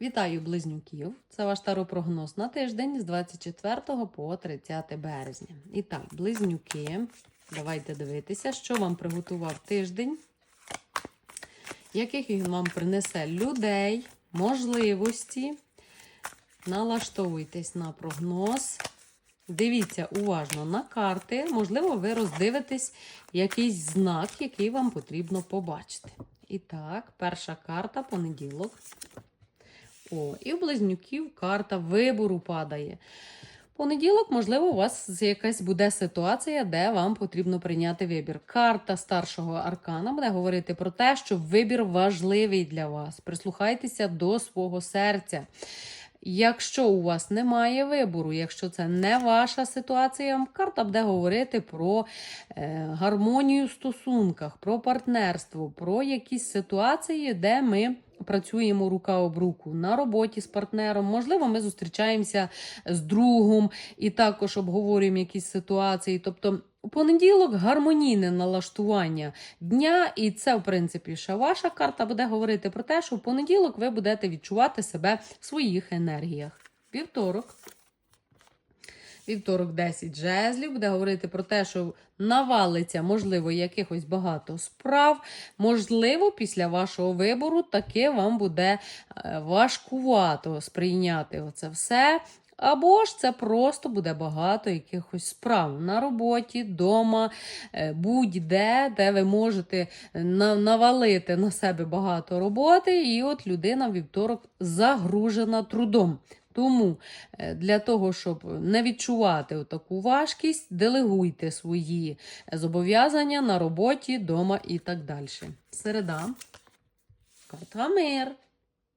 Вітаю близнюків! Це ваш таропрогноз на тиждень з 24 по 30 березня. І так, близнюки, давайте дивитися, що вам приготував тиждень, яких він вам принесе людей, можливості. Налаштовуйтесь на прогноз. Дивіться уважно на карти. Можливо, ви роздивитесь якийсь знак, який вам потрібно побачити. І так, перша карта понеділок. О, і у близнюків карта вибору падає. Понеділок, можливо, у вас якась буде ситуація, де вам потрібно прийняти вибір. Карта старшого аркана буде говорити про те, що вибір важливий для вас. Прислухайтеся до свого серця. Якщо у вас немає вибору, якщо це не ваша ситуація, карта буде говорити про е, гармонію в стосунках, про партнерство, про якісь ситуації, де ми працюємо рука об руку на роботі з партнером. Можливо, ми зустрічаємося з другом і також обговорюємо якісь ситуації. Тобто, у понеділок гармонійне налаштування дня, і це, в принципі, ще ваша карта буде говорити про те, що в понеділок ви будете відчувати себе в своїх енергіях. Вівторок. Вівторок 10 жезлів буде говорити про те, що навалиться, можливо, якихось багато справ. Можливо, після вашого вибору таки вам буде е, важкувато сприйняти оце все. Або ж це просто буде багато якихось справ на роботі, вдома, будь-де, де ви можете навалити на себе багато роботи, і от людина вівторок загружена трудом. Тому е, для того, щоб не відчувати таку важкість, делегуйте свої зобов'язання на роботі, вдома і так далі. Середа. Карта мир.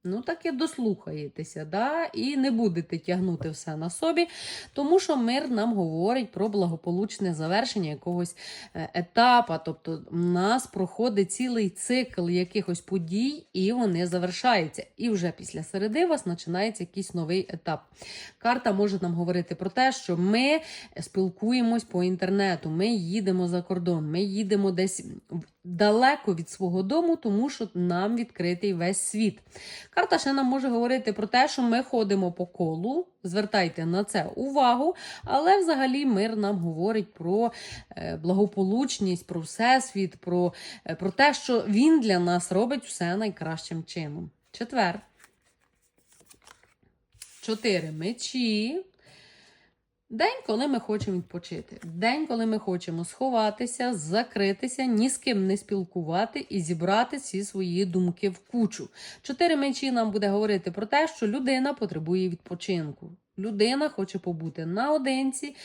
Ну, таки дослухаєтеся, да? і не будете тягнути все на собі, тому що мир нам говорить про благополучне завершення якогось е, етапа. Тобто, в нас проходить цілий цикл якихось подій, і вони завершаються. І вже після середи у вас починається якийсь новий етап. Карта може нам говорити про те, що ми спілкуємось по інтернету, ми їдемо за кордон, ми їдемо десь в- далеко від свого дому, тому що нам відкритий весь світ. Карта ще нам може говорити про те, що ми ходимо по колу. Звертайте на це увагу, але взагалі мир нам говорить про е, благополучність, про всесвіт, про, е, про те, що він для нас робить все найкращим чином. Четвер. Чотири мечі. День, коли ми хочемо відпочити. День, коли ми хочемо сховатися, закритися, ні з ким не спілкувати і зібрати всі свої думки в кучу. Чотири мечі нам буде говорити про те, що людина потребує відпочинку. Людина хоче побути наодинці,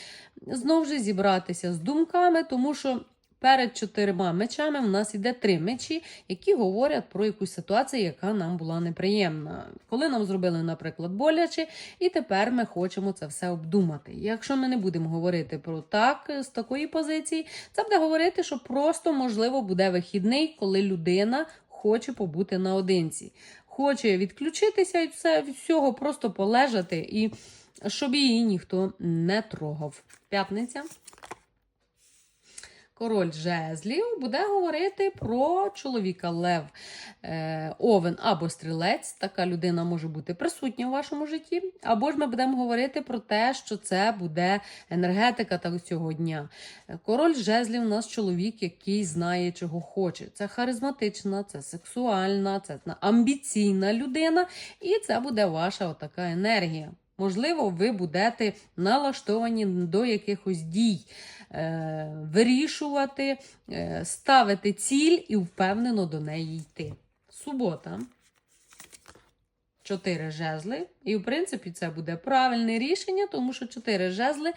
знову ж зібратися з думками, тому що перед чотирма мечами в нас іде три мечі, які говорять про якусь ситуацію, яка нам була неприємна. Коли нам зробили, наприклад, боляче, і тепер ми хочемо це все обдумати. Якщо ми не будемо говорити про так з такої позиції, це буде говорити, що просто можливо буде вихідний, коли людина хоче побути наодинці, хоче відключитися і все від всього просто полежати, і щоб її ніхто не трогав. П'ятниця. Король жезлів буде говорити про чоловіка Лев е, Овен або стрілець. Така людина може бути присутня в вашому житті. Або ж ми будемо говорити про те, що це буде енергетика цього дня. Е, Король жезлів у нас чоловік, який знає, чого хоче. Це харизматична, це сексуальна, це амбіційна людина, і це буде ваша отака енергія. Можливо, ви будете налаштовані до якихось дій, е, вирішувати, е, ставити ціль і впевнено до неї йти. Субота. Чотири жезли. І, в принципі, це буде правильне рішення, тому що чотири жезли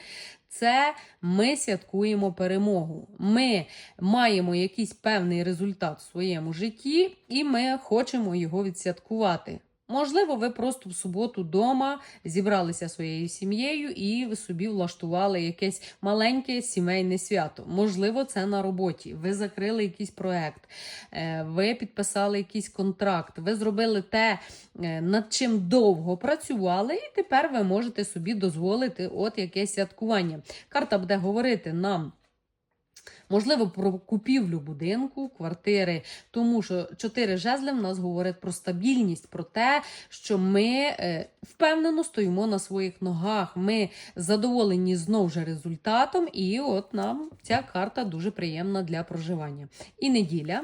це ми святкуємо перемогу. Ми маємо якийсь певний результат в своєму житті, і ми хочемо його відсвяткувати. Можливо, ви просто в суботу вдома зібралися своєю сім'єю і собі влаштували якесь маленьке сімейне свято. Можливо, це на роботі. Ви закрили якийсь проект, е, ви підписали якийсь контракт, ви зробили те, е, над чим довго працювали, і тепер ви можете собі дозволити от якесь святкування. Карта буде говорити нам. Можливо, про купівлю будинку, квартири, тому що чотири жезли в нас говорять про стабільність, про те, що ми е, впевнено стоїмо на своїх ногах. Ми задоволені знову ж результатом, і от нам ця карта дуже приємна для проживання. І неділя.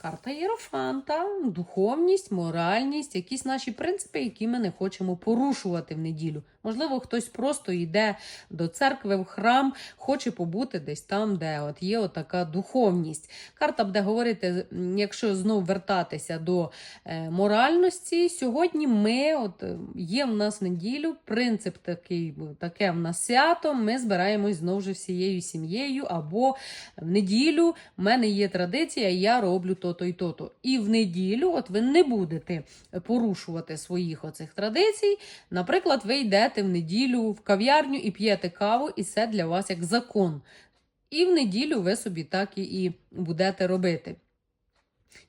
Карта Єрофанта, духовність, моральність, якісь наші принципи, які ми не хочемо порушувати в неділю. Можливо, хтось просто йде до церкви в храм, хоче побути десь там, де от є отака духовність. Карта буде говорити, якщо знову вертатися до е, моральності, сьогодні ми, от є в нас неділю, принцип такий, таке в нас свято. Ми збираємось знову ж всією сім'єю, або в неділю в мене є традиція, я роблю то-то і то-то. І в неділю, от ви не будете порушувати своїх оцих традицій. Наприклад, ви йдете в неділю в кав'ярню і п'єте каву, і це для вас як закон. І в неділю ви собі так і, будете робити.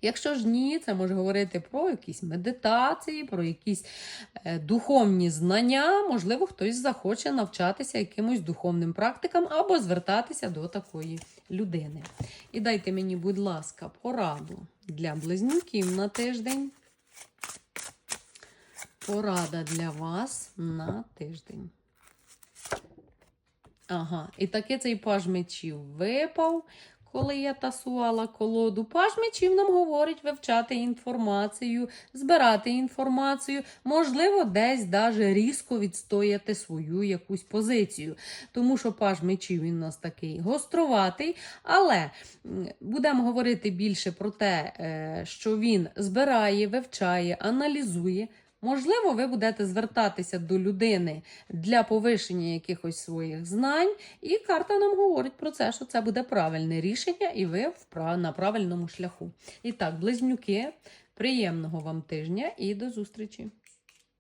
Якщо ж ні, це може говорити про якісь медитації, про якісь е, духовні знання. Можливо, хтось захоче навчатися якимось духовним практикам або звертатися до такої людини. І дайте мені, будь ласка, пораду для близнюків на тиждень. Порада для вас на тиждень. Ага, і таки цей паж мечів випав, коли я тасувала колоду. Паж мечів нам говорить вивчати інформацію, збирати інформацію, можливо, десь даже різко відстояти свою якусь позицію. Тому що паж мечів він у нас такий гоструватий, але будемо говорити більше про те, е, що він збирає, вивчає, аналізує. Можливо, ви будете звертатися до людини для повишення якихось своїх знань, і карта нам говорить про це, що це буде правильне рішення, і ви на правильному шляху. І так, близнюки, приємного вам тижня і до зустрічі!